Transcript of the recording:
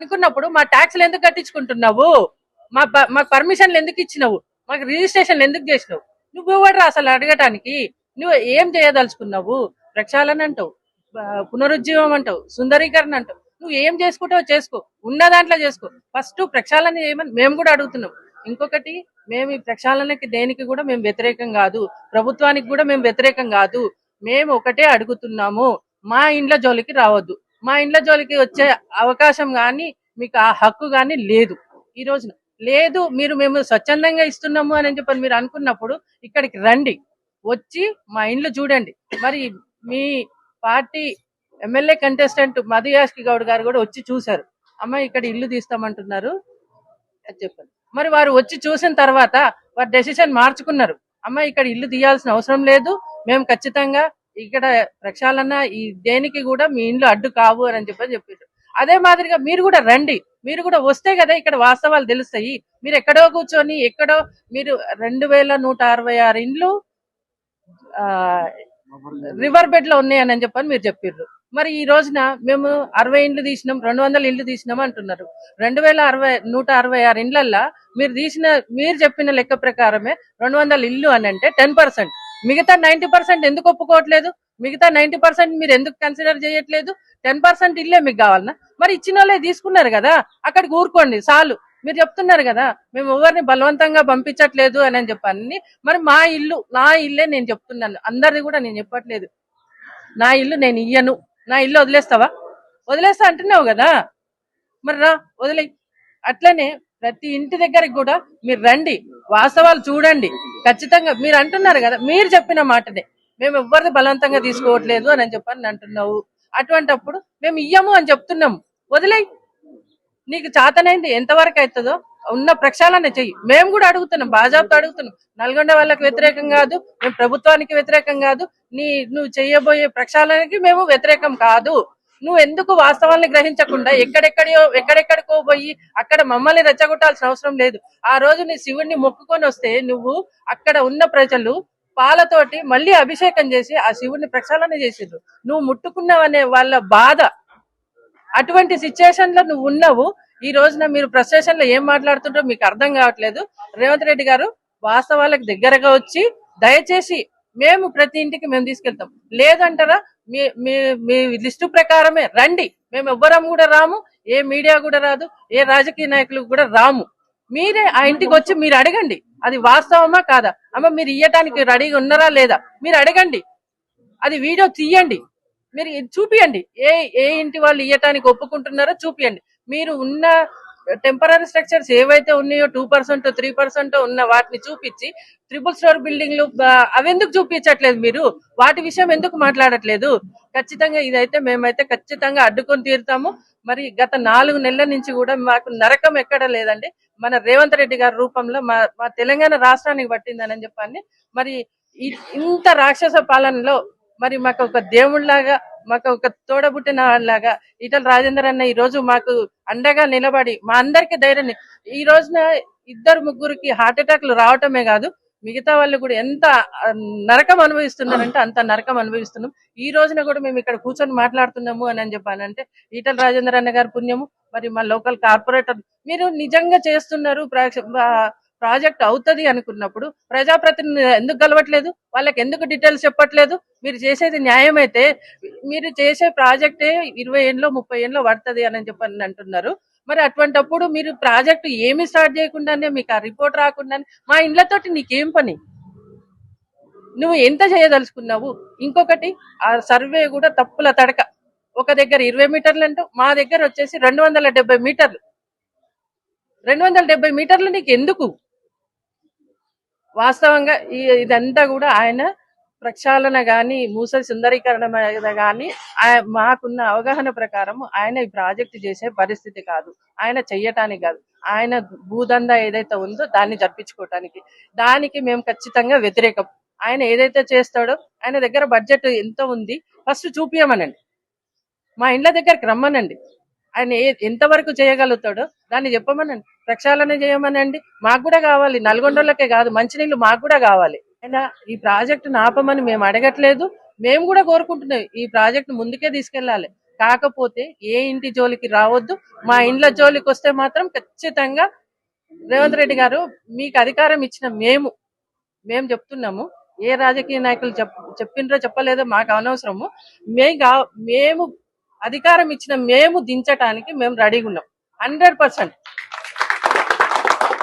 అనుకున్నప్పుడు మా ట్యాక్స్లు ఎందుకు కట్టించుకుంటున్నావు? మా మాకు పర్మిషన్లు ఎందుకు ఇచ్చినావు? మాకు రిజిస్ట్రేషన్లు ఎందుకు చేసినావు? నువ్వు ఎవరు అసలు అడగటానికి? నువ్వు ఏం చేయదలుచుకున్నావు? ప్రక్షాళన అంటావు పునరుజ్జీవం అంటావు సుందరీకరణ అంటావు. నువ్వు ఏం చేసుకుంటావు చేసుకో ఉన్న దాంట్లో చేసుకో. ఫస్ట్ ప్రక్షాళన చేయమని మేము కూడా అడుగుతున్నాం. ఇంకొకటి మేము ఈ ప్రక్షాళనకి దేనికి కూడా మేము వ్యతిరేకం కాదు. ప్రభుత్వానికి కూడా మేము వ్యతిరేకం కాదు. మేము ఒకటే అడుగుతున్నాము మా ఇండ్ల జోలికి రావద్దు. మా ఇండ్ల జోలికి వచ్చే అవకాశం కానీ మీకు ఆ హక్కు కానీ లేదు. ఈ రోజున లేదు మీరు మేము స్వచ్ఛందంగా ఇస్తున్నాము అని చెప్పని మీరు అనుకున్నప్పుడు ఇక్కడికి రండి. వచ్చి మా ఇండ్లు చూడండి. మరి మీ party MLA contestant Madhu Yashki Goud garu కూడా వచ్చి చూశారు. అమ్మ ఇక్కడ ఇల్లు తీస్తామంటున్నారు అని చెప్పారు. మరి వారు వచ్చి చూసిన తర్వాత వారు డెసిషన్ మార్చుకున్నారు. అమ్మ ఇక్కడ ఇల్లు తీయాల్సిన అవసరం లేదు. మేము ఖచ్చితంగా ఇక్కడ ప్రక్షాళన ఈ దేనికి కూడా మీ ఇండ్లు అడ్డు కావు అని చెప్పని చెప్పారు అదే మాదిరిగా మీరు కూడా రండి. మీరు కూడా వస్తే కదా ఇక్కడ వాస్తవాలు తెలుస్తాయి. మీరు ఎక్కడో కూర్చొని ఎక్కడో మీరు రెండు వేల నూట అరవై ఆరు ఇండ్లు ఆ, రివర్ బెడ్లో ఉన్నాయని అని చెప్పని మీరు చెప్పారు మరి ఈ రోజున మేము అరవై ఇండ్లు తీసినాం రెండు వందల ఇండ్లు తీసినాం అంటున్నారు. రెండు వేల అరవై నూట అరవై ఆరు ఇండ్లల్లా మీరు తీసిన మీరు చెప్పిన లెక్క ప్రకారమే రెండు వందల ఇల్లు అని అంటే టెన్ పర్సెంట్ మిగతా నైన్టీ పర్సెంట్ ఎందుకు ఒప్పుకోవట్లేదు? మిగతా నైన్టీ పర్సెంట్ మీరు ఎందుకు కన్సిడర్ చేయట్లేదు? టెన్ పర్సెంట్ ఇల్లే మీకు కావాలన్నా మరి ఇచ్చిన వాళ్ళే తీసుకున్నారు కదా అక్కడికి ఊరుకోండి చాలు. మీరు చెప్తున్నారు కదా మేము ఎవరిని బలవంతంగా పంపించట్లేదు అని చెప్పాను మరి మా ఇల్లు నా ఇల్లే నేను చెప్తున్నాను. అందరిది కూడా నేను చెప్పట్లేదు. నా ఇల్లు నేను ఇయ్యను. నా ఇల్లు వదిలేస్తావా? వదిలేస్తా అంటున్నావు కదా. మరి రా వదిలే అట్లనే ప్రతి ఇంటి దగ్గరికి కూడా మీరు రండి. వాస్తవాలు చూడండి. ఖచ్చితంగా మీరు అంటున్నారు కదా మీరు చెప్పిన మాటనే. మేము ఎవరిది బలవంతంగా తీసుకోవట్లేదు అని చెప్పని అంటున్నావు. అటువంటప్పుడు మేము ఇయ్యము అని చెప్తున్నాము వదిలే నీకు చాతనైంది ఎంతవరకు అవుతుందో ఉన్న ప్రక్షాళన చెయ్యి. మేము కూడా అడుగుతున్నాం బాజాబ్తో అడుగుతున్నాం. నల్గొండ వాళ్ళకి వ్యతిరేకం కాదు మేము ప్రభుత్వానికి వ్యతిరేకం కాదు. నీ నువ్వు చేయబోయే ప్రక్షాళనకి మేము వ్యతిరేకం కాదు. నువ్వు ఎందుకు వాస్తవాన్ని గ్రహించకుండా ఎక్కడెక్కడో ఎక్కడెక్కడికో పోయి అక్కడ మమ్మల్ని రెచ్చగొట్టాల్సిన అవసరం లేదు. ఆ రోజు నీ శివుణ్ణి మొక్కుకొని వస్తే నువ్వు అక్కడ ఉన్న ప్రజలు పాలతోటి మళ్ళీ అభిషేకం చేసి ఆ శివుణ్ణి ప్రక్షాళన చేసిండ్రు నువ్వు ముట్టుకున్నావనే వాళ్ళ బాధ. అటువంటి సిచ్యుయేషన్లో నువ్వు ఉన్నావు. ఈ రోజున మీరు ఫ్రస్ట్రేషన్లో ఏం మాట్లాడుతుంటో మీకు అర్థం కావట్లేదు. రేవంత్ రెడ్డి గారు వాస్తవాలకు దగ్గరగా వచ్చి దయచేసి మేము ప్రతి ఇంటికి మేము తీసుకెళ్తాం. లేదంటారా మీ మీ మీ లిస్టు ప్రకారమే రండి. మేము ఎవ్వరం కూడా రాము ఏ మీడియా కూడా రాదు ఏ రాజకీయ నాయకులు కూడా రాము. మీరే ఆ ఇంటికి వచ్చి మీరు అడగండి. అది వాస్తవమా కాదా? అమ్మ మీరు ఇయ్యటానికి రెడీగా ఉన్నారా లేదా? మీరు అడగండి. అది వీడియో తీయండి. మీరు చూపియండి. ఏ ఏ ఇంటి వాళ్ళు ఇయ్యటానికి ఒప్పుకుంటున్నారో చూపియండి. మీరు ఉన్న టెంపరీ స్ట్రక్చర్స్ ఏవైతే ఉన్నాయో టూ పర్సెంట్ త్రీ పర్సెంట్ ఉన్న వాటిని చూపించి ట్రిపుల్ స్టోర్ బిల్డింగ్లు అవి అవెందుకు చూపించట్లేదు మీరు? వాటి విషయం ఎందుకు మాట్లాడట్లేదు? ఖచ్చితంగా ఇదైతే మేమైతే ఖచ్చితంగా అడ్డుకొని తీరుతాము. మరి గత నాలుగు నెలల నుంచి కూడా మాకు నరకం ఎక్కడ లేదండి. మన రేవంత్ రెడ్డి గారి రూపంలో మా మా తెలంగాణ రాష్ట్రానికి పట్టిందని చెప్పండి. మరి ఇంత రాక్షస పాలనలో మరి మాకు ఒక దేవుళ్ళాగా మాకు ఒక తోడబుట్టిన లాగా ఈటల రాజేందర్ అన్న ఈ రోజు మాకు అండగా నిలబడి మా అందరికి ధైర్యం ఈ రోజున ఇద్దరు ముగ్గురికి హార్ట్ అటాక్లు రావటమే కాదు మిగతా వాళ్ళు కూడా ఎంత నరకం అనుభవిస్తున్నారంటే అంత నరకం అనుభవిస్తున్నాం. ఈ రోజున కూడా మేము ఇక్కడ కూర్చొని మాట్లాడుతున్నాము అని అని చెప్పానంటే ఈటల రాజేందర్ అన్న గారి పుణ్యము మరి మా లోకల్ కార్పొరేటర్ మీరు నిజంగా చేస్తున్నారు ప్రాజెక్ట్ అవుతది అనుకున్నప్పుడు ప్రజాప్రతినిధి ఎందుకు కలవట్లేదు? వాళ్ళకి ఎందుకు డీటెయిల్స్ చెప్పట్లేదు? మీరు చేసేది న్యాయమైతే మీరు చేసే ప్రాజెక్టే ఇరవై ఏళ్ళలో ముప్పై ఏళ్ళలో పడుతుంది అని చెప్పని అంటున్నారు. మరి అటువంటప్పుడు మీరు ప్రాజెక్ట్ ఏమి స్టార్ట్ చేయకుండానే మీకు ఆ రిపోర్ట్ రాకుండానే మా ఇండ్లతోటి నీకేం పని? నువ్వు ఎంత చేయదలుచుకున్నావు? ఇంకొకటి ఆ సర్వే కూడా తప్పుల తడక. ఒక దగ్గర ఇరవై మీటర్లు అంటూ మా దగ్గర వచ్చేసి రెండు వందల డెబ్బై మీటర్లు. రెండు వందల డెబ్బై మీటర్లు నీకు ఎందుకు వాస్తవంగా ఈ ఇదంతా కూడా ఆయన ప్రక్షాళన గాని మూస సుందరీకరణ మీద గాని మాకున్న అవగాహన ప్రకారం ఆయన ఈ ప్రాజెక్ట్ చేసే పరిస్థితి కాదు. ఆయన చెయ్యటానికి కాదు. ఆయన భూదందా ఏదైతే ఉందో దాన్ని జరిపించుకోవటానికి దానికి మేము ఖచ్చితంగా వ్యతిరేకం. ఆయన ఏదైతే చేస్తాడో ఆయన దగ్గర బడ్జెట్ ఎంత ఉంది ఫస్ట్ చూపించమనండి మా ఇండ్ల దగ్గరికి రమ్మనండి. ఆయన ఎంతవరకు చేయగలుగుతాడో దాన్ని చెప్పమనండి. ప్రక్షాళన చేయమనండి. మాకు కూడా కావాలి. నల్గొండలకే కాదు. మంచినీళ్ళు మాకు కూడా కావాలి. అయినా ఈ ప్రాజెక్టు ఆపమని మేము అడగట్లేదు. మేము కూడా కోరుకుంటున్నాం ఈ ప్రాజెక్ట్ ముందుకే తీసుకెళ్ళాలి కాకపోతే ఏ ఇంటి జోలికి రావద్దు. మా ఇండ్ల జోలికి వస్తే మాత్రం ఖచ్చితంగా రేవంత్ రెడ్డి గారు మీకు అధికారం ఇచ్చిన మేము మేము చెప్తున్నాము. ఏ రాజకీయ నాయకులు చెప్ చెప్పిండ్రో చెప్పలేదో మాకు అనవసరము. మేము మేము అధికారం ఇచ్చిన మేము దించటానికి మేము రెడీగా ఉన్నాం. Hundred percent